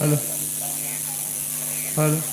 Hello. Hello.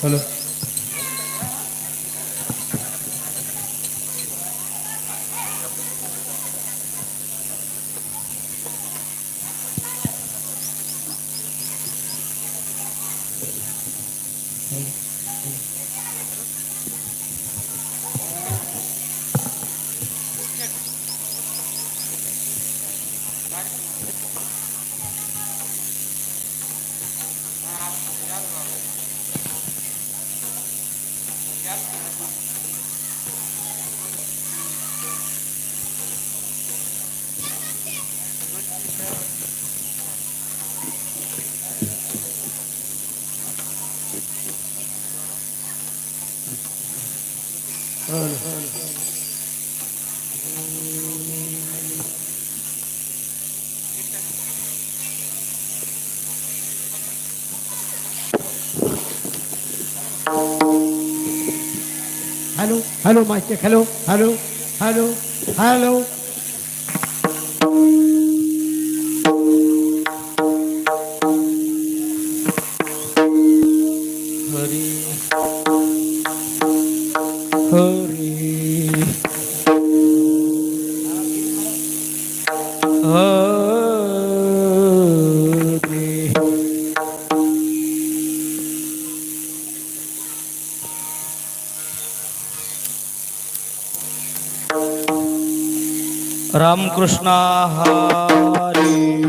hello Hello, hello, my check. Hello, hello, hello, hello. Ramakrishna Hari.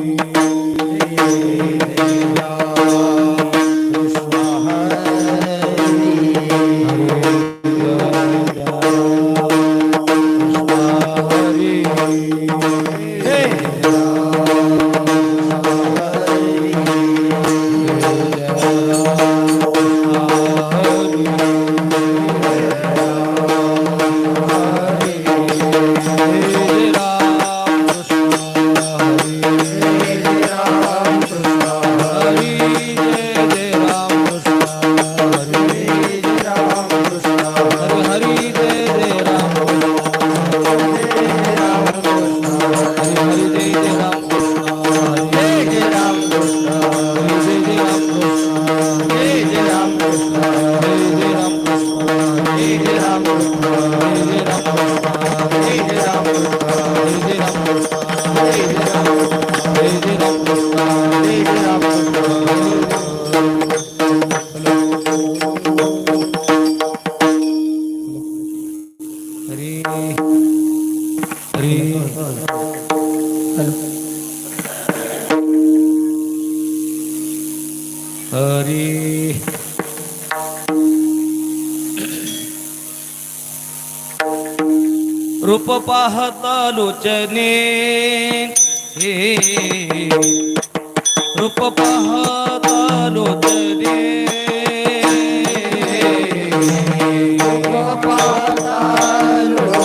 रूप पाहता लोचने हे. रूप पाहता लोचने रूप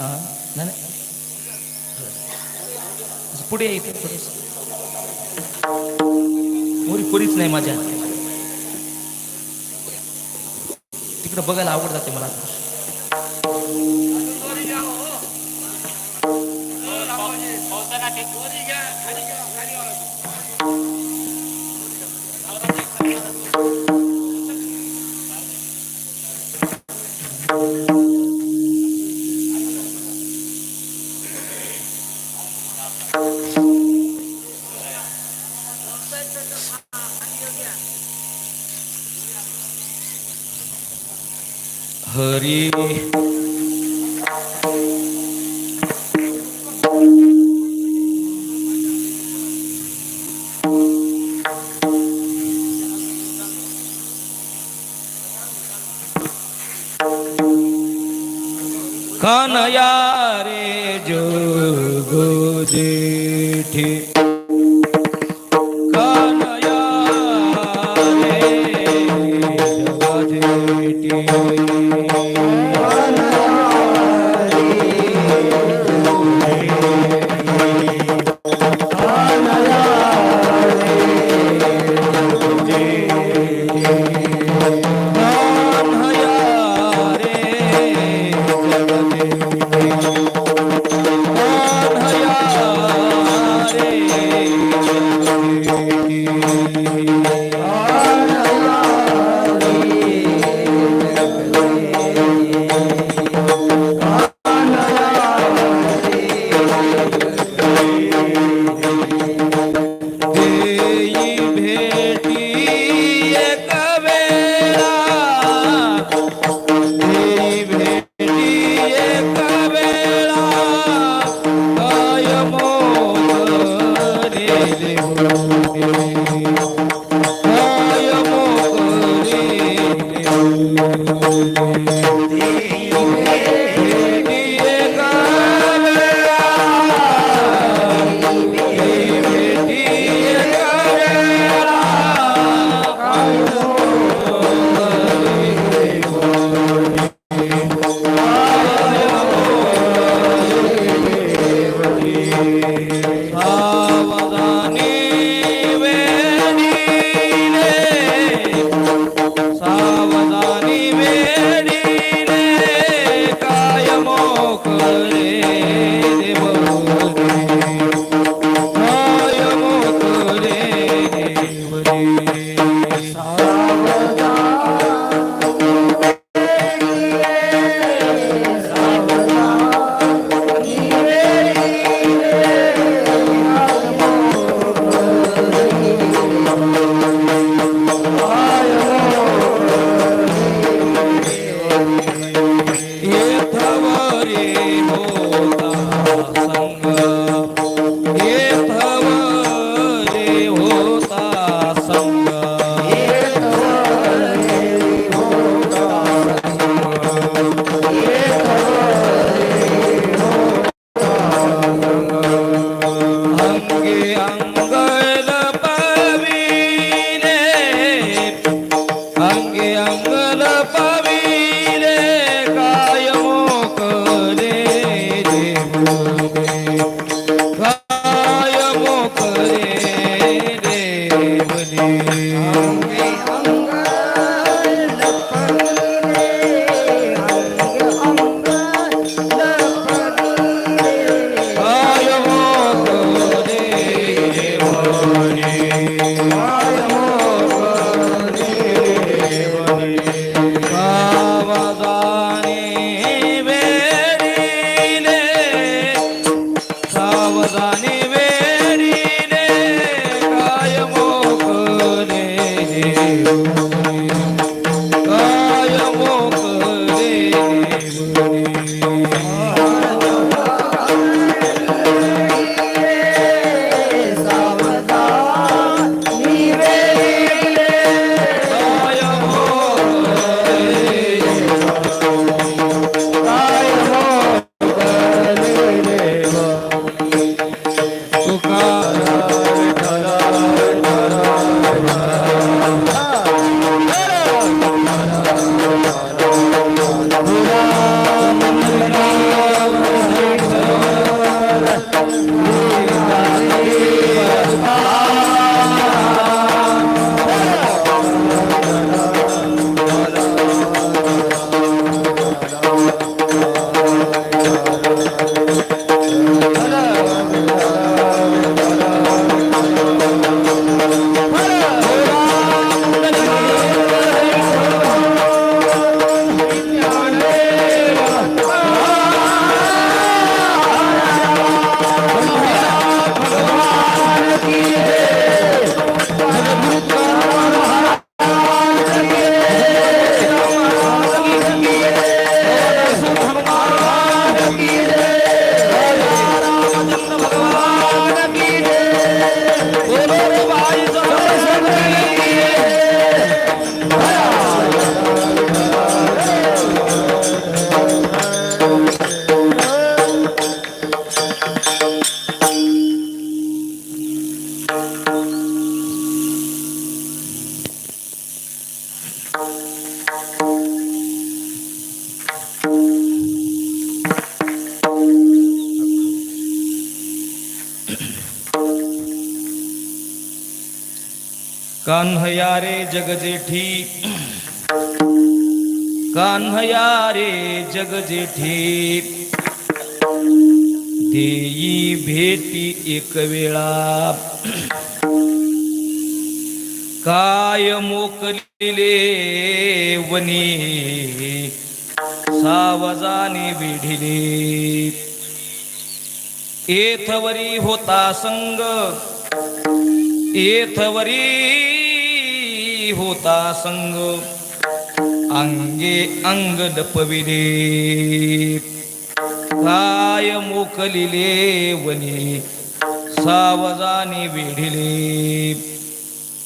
हां नाही पुढे येते पुढेच मोरी पुरीच नाही माझ्या तिकडं बघायला आवड जाते मला कान्हया रे जगजेठी। कान्हया रे जगजेठी। देई भेटी एक वेळा। काय मोकलिले वनी सावजाने विढिले एथवरी होता संग। एथवरी होता संग। अंगे अंग लपविले काय मोकलिले वनी। सावजाने वेढिले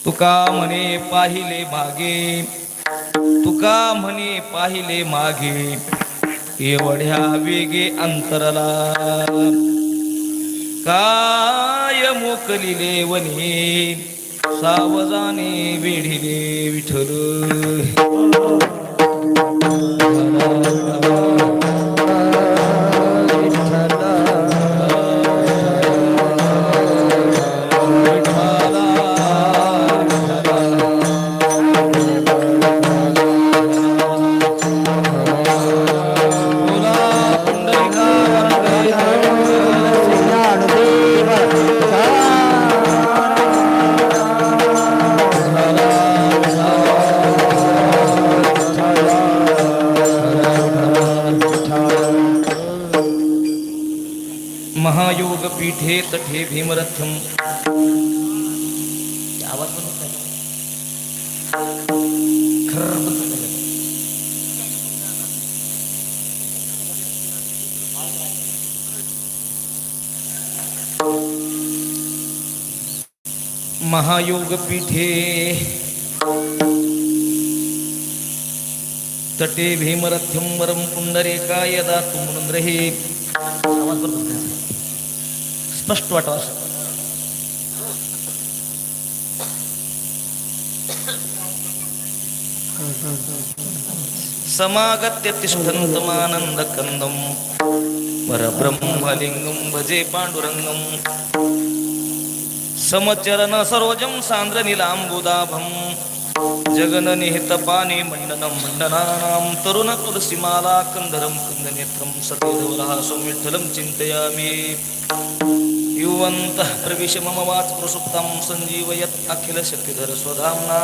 तुका म्हणे पाहिले मागे। तुका म्हणे पाहिले मागे एवढ्या वेगे अंतरला. काय मोकलिले वने सावजाने वेढिले विठल उभे तटे भीमरथम महायोग पीठे तटे भीमरथ्यम वरम पुंडरेका यदा तुमनंद्र हे आवाज़ पण होता स्पष्ट वाटावं असं समागत्य तिष्ठन्तमानन्दकन्दं परब्रह्मलिङ्गं भजे पाण्डुरङ्गं समचरण सरोजं सान्द्रनीलाम्बुदाभं जगननिहितपानि मण्डनं मण्डनानां तरुणतुलसीमाला कन्धरं कन्दनेत्रं सतीधवलहासं विठ्ठलं चिन्तयामि। युवन्तः प्रविश मम वाक्प्रसुप्तं सञ्जीवयत् अखिलशक्तिधर स्वधाम्ना।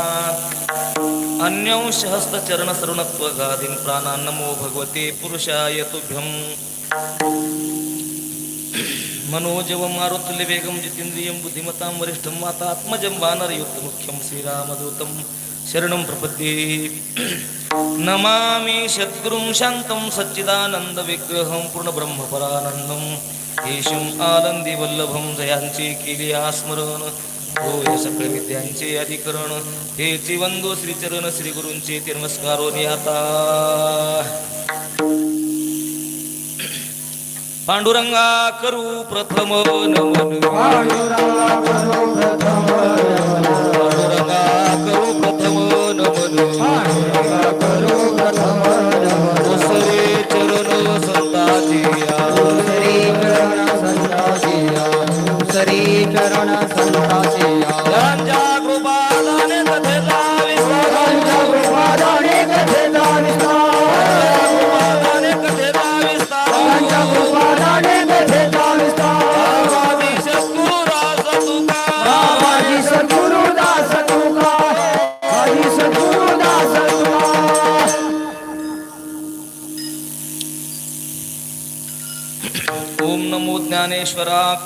अन्यंशहस्तचरणसरुणत्वगादिं प्राणान् नमो भगवते पुरुषाय तुभ्यम् मनोजवं मारुतुल्यवेगं जितेन्द्रियं बुद्धिमतां वरिष्ठं मातात्मजं वानरयुक्तमुख्यं श्रीरामदूतं शरणं प्रपद्ये। नमामि सद्गुरुं शान्तं सच्चिदानन्दविग्रहं पूर्णब्रह्मपरानन्दं येशम आनंदी वल्लभम जयांचे केले स्मरण होय सकळ विद्यांचे अधिकरण. हे वंदो श्रीचरण श्री गुरूंचे ते नमस्कारो आता पांडुरंगा करू प्रथम नमन. पांडुरंगा करू प्रथम नमन. ओसरे चरण संताची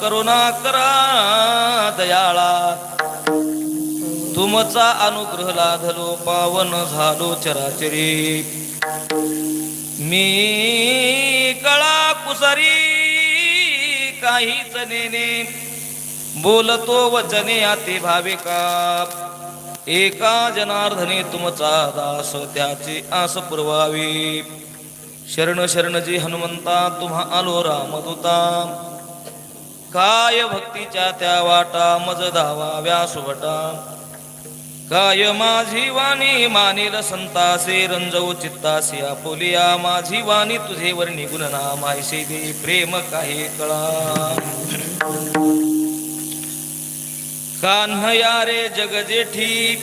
करुणा करा दयाळा. तुमचा अनुग्रह लाधलो पावन झालो चराचरी. मी कळा कुसरी काहीच नेने बोलतो वचने आते भाविका एका जनार्दने तुमचा दास त्याची आस पुरवावी. शरण शरण जी हनुमंता तुम्हा आलो रामदूता. काय भक्तीच्या त्या वाटा मज धावा व्यासवटा काय माझी वाणी मानिल संतासे रंजव चित्तासी आपुलिया. माझी वाणी तुझे वर्णी गुणना ऐसे दे प्रेम काही कळा कान्हया रे जगजेठी.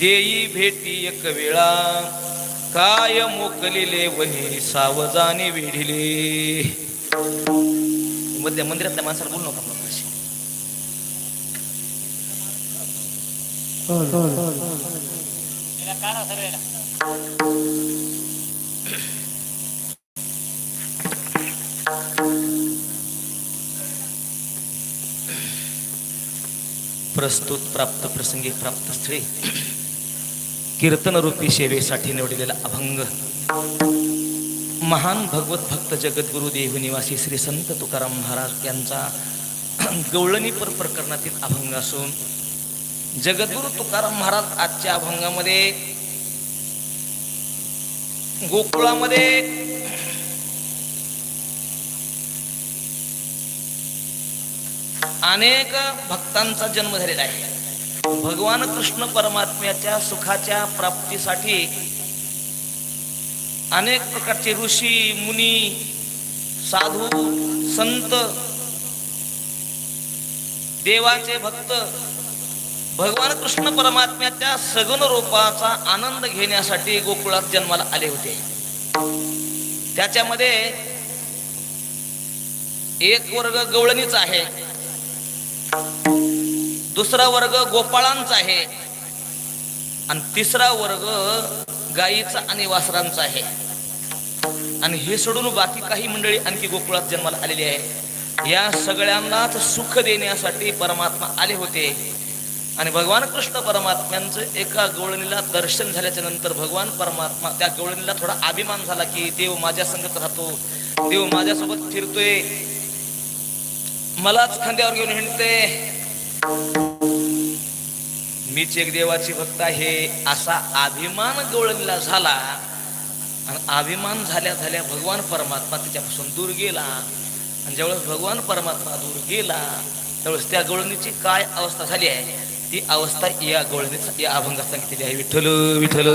देई भेटी एक वेळा. काय मोकलिले वही सावजाने वेढिले. मधल्या मंदिरातल्या माणसाला बोलू नका प्रस्तुत प्राप्त प्रसंगी प्राप्त स्थळी. कीर्तनरूपी सेवेसाठी निवडलेला अभंग. महान भगवत भक्त जगद्गुरु देव निवासी श्री संत तुकाराम महाराज यांचा गवळणीपर प्रकरणातील अभंग असून जगद्गुरु तुकाराम महाराज आजच्या अभंगामध्ये गोकुळामध्ये अनेक भक्तांचा जन्म झालेला आहे. भगवान कृष्ण परमात्म्याच्या सुखाच्या प्राप्तीसाठी अनेक प्रकारचे ऋषी मुनी साधू संत देवाचे भक्त भगवान कृष्ण परमात्म्याच्या सगुण रूपाचा आनंद घेण्यासाठी गोकुळात जन्माला आले होते. त्याच्यामध्ये एक वर्ग गवळणीच आहे. दुसरा वर्ग गोपाळांचा आहे. आणि तिसरा वर्ग गायीचा आणि वासरांचा आहे. आणि हे सोडून बाकी काही मंडळी आणखी गोकुळात जन्माला आलेली आहे. या सगळ्यांनाच सुख देण्यासाठी परमात्मा आले होते. आणि भगवान कृष्ण परमात्म्यांचं एका गवळणीला दर्शन झाल्याच्यानंतर भगवान परमात्मा त्या गवळणीला थोडा अभिमान झाला की देव माझ्या संगत राहतो. देव माझ्यासोबत फिरतोय. मलाच खांद्यावर घेऊन हिंडते मीच एक देवाची भक्त आहे. असा अभिमान गवळणीला झाला. आणि अभिमान झाल्या झाल्या भगवान परमात्मा त्याच्यापासून दूर गेला. आणि ज्यावेळेस भगवान परमात्मा दूर गेला त्यावेळेस त्या गवळणीची काय अवस्था झाली आहे? ती अवस्था या गोळणीचा या अभंगात सांगितलेली आहे. विठ्ठल विठ्ठल.